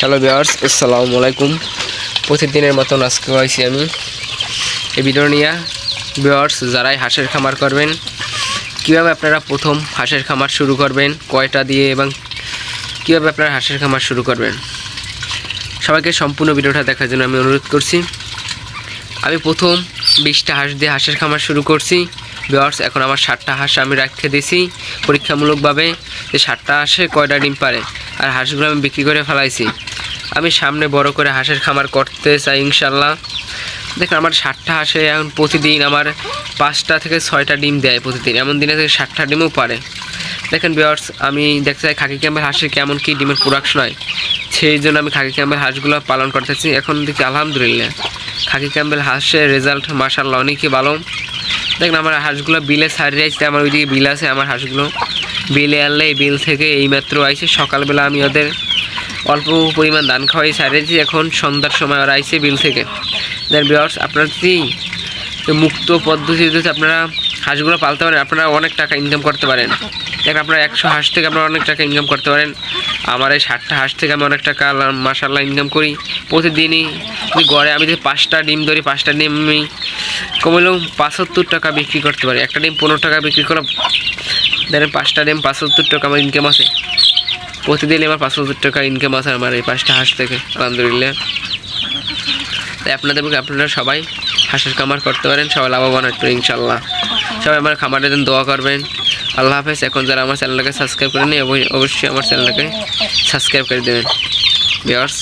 Hello বিয়ার্স আসসালামু আলাইকুম প্রতিদিনের মতন আজকে আইছি আমি। এই ভিডিও নিয়ে বিয়ার্স যারাই হাঁসের খামার করবেন, কীভাবে আপনারা প্রথম হাঁসের খামার শুরু করবেন, কয়টা দিয়ে এবং কীভাবে আপনারা হাঁসের খামার শুরু করবেন, সবাইকে সম্পূর্ণ ভিডিওটা দেখার জন্য আমি অনুরোধ করছি। আমি প্রথম বিশটা হাঁস দিয়ে হাঁসের খামার শুরু করছি। বিয়ার্স এখন আমার ষাটটা হাঁস আমি রেখে দিছি। পরীক্ষামূলকভাবে যে ষাটটা হাঁসে কয়টা ডিম পারে, আর হাঁসগুলো আমি বিক্রি করে ফেলাইছি। আমি সামনে বড় করে হাঁসের খামার করতে চাই ইনশাল্লাহ দেখুন, আমার ষাটটা হাঁসে এখন প্রতিদিন আমার পাঁচটা থেকে ছয়টা ডিম দেয় প্রতিদিন। এমন দিনে থেকে ষাটটা ডিমও পারে। দেখেন বিয়ার্স আমি দেখতে চাই খাকি ক্যাম্পের হাঁসের কেমন কী ডিমের প্রোডাকশন হয়। সেই জন্য আমি খাকি ক্যাম্পের হাঁসগুলো পালন করতে করতেছি এখন দেখি, আলহামদুলিল্লাহ, খাকি ক্যাম্পেল হাঁসের রেজাল্ট মার্শাল্লাহ অনেকই ভালো। দেখেন, আমার হাঁসগুলো বিলে ছাড়িয়ে আসছে আমার ওইদিকে বিল আছে, আমার হাঁসগুলো বিলে আনলে বিল থেকে এইমাত্র আইছে। সকালবেলা আমি ওদের অল্প পরিমাণ ধান খাওয়াই ছাড়িয়েছি এখন সন্ধ্যার সময় ওরা আইছে বিল থেকে। দেন বিয়ার্স আপনারা যদি মুক্ত পদ্ধতিতে আপনারা হাঁসগুলো পালতে পারেন, আপনারা অনেক টাকা ইনকাম করতে পারেন। দেখেন আপনারা একশো হাঁস থেকে আপনারা অনেক টাকা ইনকাম করতে পারেন। আমার এই ষাটটা হাঁস থেকে আমি অনেক টাকা মাসাল্লাহ ইনকাম করি। প্রতিদিনই আমি গড়ে আমি যদি পাঁচটা ডিম ধরি, পাঁচটা ডিম আমি কমলেও পাঁচাত্তর টাকা বিক্রি করতে পারি। একটা ডিম পনেরো টাকা বিক্রি করলাম দেখেন পাঁচটা ডিম, পাঁচাত্তর টাকা আমার ইনকাম আছে। প্রতিদিন আমার সত্তর টাকা ইনকাম আছে আমার এই পাঁচটা হাঁস থেকে, আলহামদুলিল্লাহ। তাই আপনাদের আপনারা সবাই হাঁসের খামার করতে পারেন, সবাই লাভবান হতে ইনশাল্লাহ সবাই আমার খামারের জন্য দোয়া করবেন। আল্লাহ হাফেজ। এখন যারা আমার চ্যানেলটাকে সাবস্ক্রাইব করেনি অবশ্যই আমার চ্যানেলটাকে সাবস্ক্রাইব করে দেবেন। বিয়ার্স